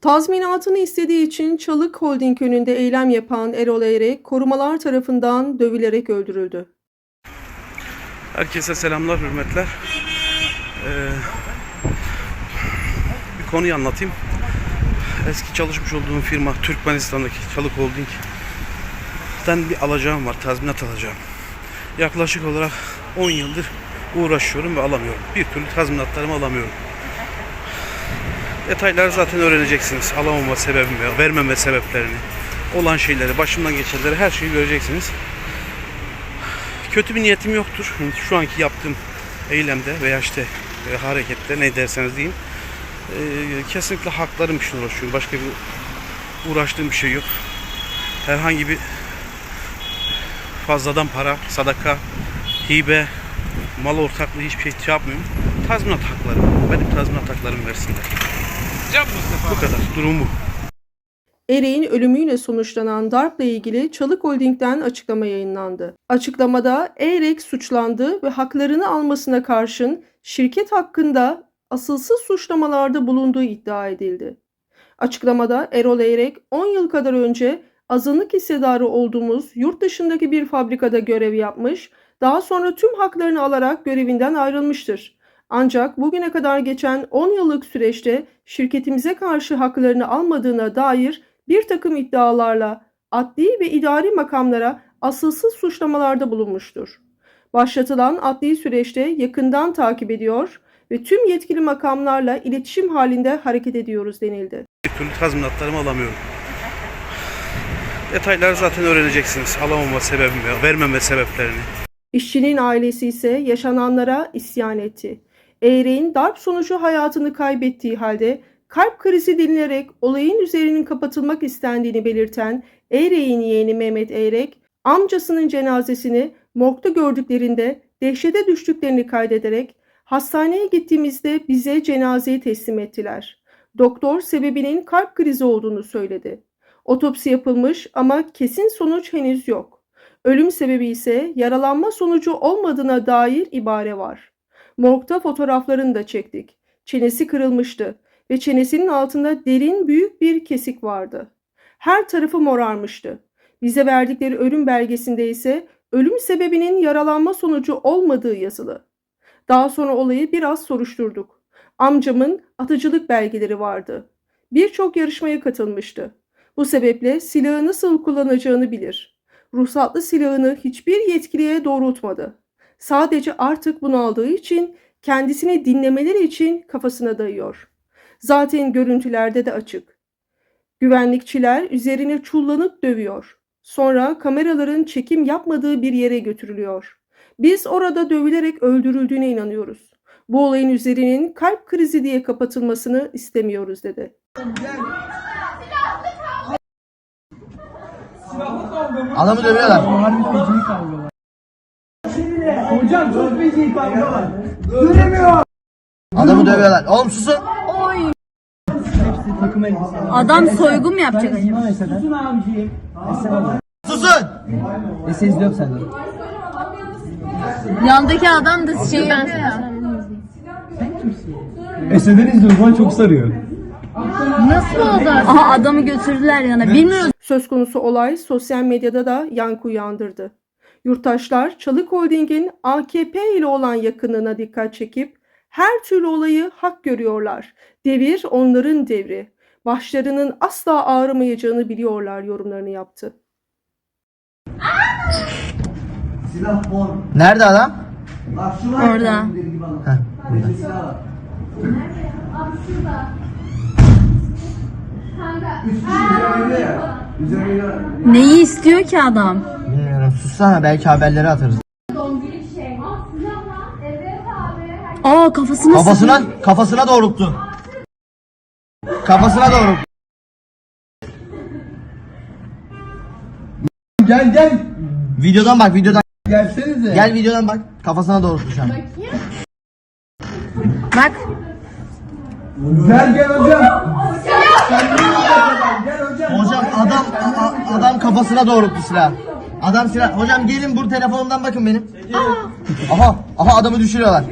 Tazminatını istediği için Çalık Holding önünde eylem yapan Erol Eyrek korumalar tarafından dövülerek öldürüldü. Herkese selamlar, hürmetler. Ee, bir konuyu anlatayım. Eski çalışmış olduğum firma Türkmenistan'daki Çalık Holding'den bir alacağım var, tazminat alacağım. Yaklaşık olarak 10 yıldır uğraşıyorum ve alamıyorum. Bir türlü tazminatlarımı alamıyorum. Detayları zaten öğreneceksiniz. Alamama sebebimi, vermeme sebeplerini, olan şeyleri, başımdan geçenleri her şeyi göreceksiniz kötü bir niyetim yoktur. Şu anki yaptığım eylemde veya işte e, harekette ne derseniz deyin. e, kesinlikle haklarım için uğraşıyorum. Başka bir uğraştığım bir şey yok. Herhangi bir fazladan para, sadaka, hibe, mal ortaklığı hiçbir şey yapmıyorum. Tazminat haklarım. Benim tazminat haklarımı versinler. Bu kadar. Durum bu. Erek'in ölümüyle sonuçlanan darpla ilgili Çalık Holding'den açıklama yayınlandı. Açıklamada Erek suçlandı ve haklarını almasına karşın şirket hakkında asılsız suçlamalarda bulunduğu iddia edildi. Açıklamada Erol Eyrek 10 yıl kadar önce azınlık hissedarı olduğumuz yurt dışındaki bir fabrikada görev yapmış, daha sonra tüm haklarını alarak görevinden ayrılmıştır. Ancak bugüne kadar geçen 10 yıllık süreçte şirketimize karşı haklarını almadığına dair bir takım iddialarla adli ve idari makamlara asılsız suçlamalarda bulunmuştur. Başlatılan adli süreçte yakından takip ediyor ve tüm yetkili makamlarla iletişim halinde hareket ediyoruz denildi. Bir türlü tazminatlarımı alamıyorum. Detayları zaten öğreneceksiniz. Alamama sebebimi, vermeme sebeplerini. İşçinin ailesi ise yaşananlara isyan etti. Eğreğin darp sonucu hayatını kaybettiği halde kalp krizi denilerek olayın üzerinin kapatılmak istendiğini belirten Eğreğin yeğeni Mehmet Eğrek, amcasının cenazesini morgda gördüklerinde dehşete düştüklerini kaydederek hastaneye gittiğimizde bize cenazeyi teslim ettiler. Doktor sebebinin kalp krizi olduğunu söyledi. Otopsi yapılmış ama kesin sonuç henüz yok. Ölüm sebebi ise yaralanma sonucu olmadığına dair ibare var. Morgda fotoğraflarını da çektik. Çenesi kırılmıştı ve çenesinin altında derin büyük bir kesik vardı. Her tarafı morarmıştı. Bize verdikleri ölüm belgesinde ise ölüm sebebinin yaralanma sonucu olmadığı yazılı. Daha sonra olayı biraz soruşturduk. Amcamın atıcılık belgeleri vardı. Birçok yarışmaya katılmıştı. Bu sebeple silahı nasıl kullanacağını bilir. Ruhsatlı silahını hiçbir yetkiliye doğrultmadı. Sadece artık bunaldığı için kendisini dinlemeleri için kafasına dayıyor. Zaten görüntülerde de açık. Güvenlikçiler üzerine çullanıp dövüyor. Sonra kameraların çekim yapmadığı bir yere götürülüyor. Biz orada dövülerek öldürüldüğüne inanıyoruz. Bu olayın üzerinin kalp krizi diye kapatılmasını istemiyoruz dedi. Adamı dövüyorlar. Kavga var. Var. Göremiyor. Adamı dövüyorlar. Oğlum susun. Hepsi takım elbise. Adam soygun mu yapacak acaba? Susun abiciğim. Susun. Ese izliyorum senden. Yandaki adam da şey yapıyor ya. Ese'den izliyorum. Bana çok sarıyor. Nasıl oldu? Aha adamı götürdüler yana. Bilmiyoruz. Söz konusu olay sosyal medyada da yankı uyandırdı. Yurttaşlar Çalık Holding'in AKP ile olan yakınlığına dikkat çekip her türlü olayı hak görüyorlar. Devir onların devri. Başlarının asla ağrımayacağını biliyorlar yorumlarını yaptı. Nerede adam? Orada. Heh, burada. Neyi istiyor ki adam? Bilmiyorum. Sussana belki haberleri atarız. Aa kafasını Kafasına kafasına doğrulttu. Kafasına doğrulttu. Gel gel. Videodan bak videodan. Gelsenize. Gel videodan bak. Kafasına doğrulttu şu an. Bak. Gel gel hocam. Gel hocam. Hocam adam a- a- adam kafasına doğrulttu silah. Adam silah. Hocam gelin bu telefonumdan bakın benim. Aha aha adamı düşürüyorlar.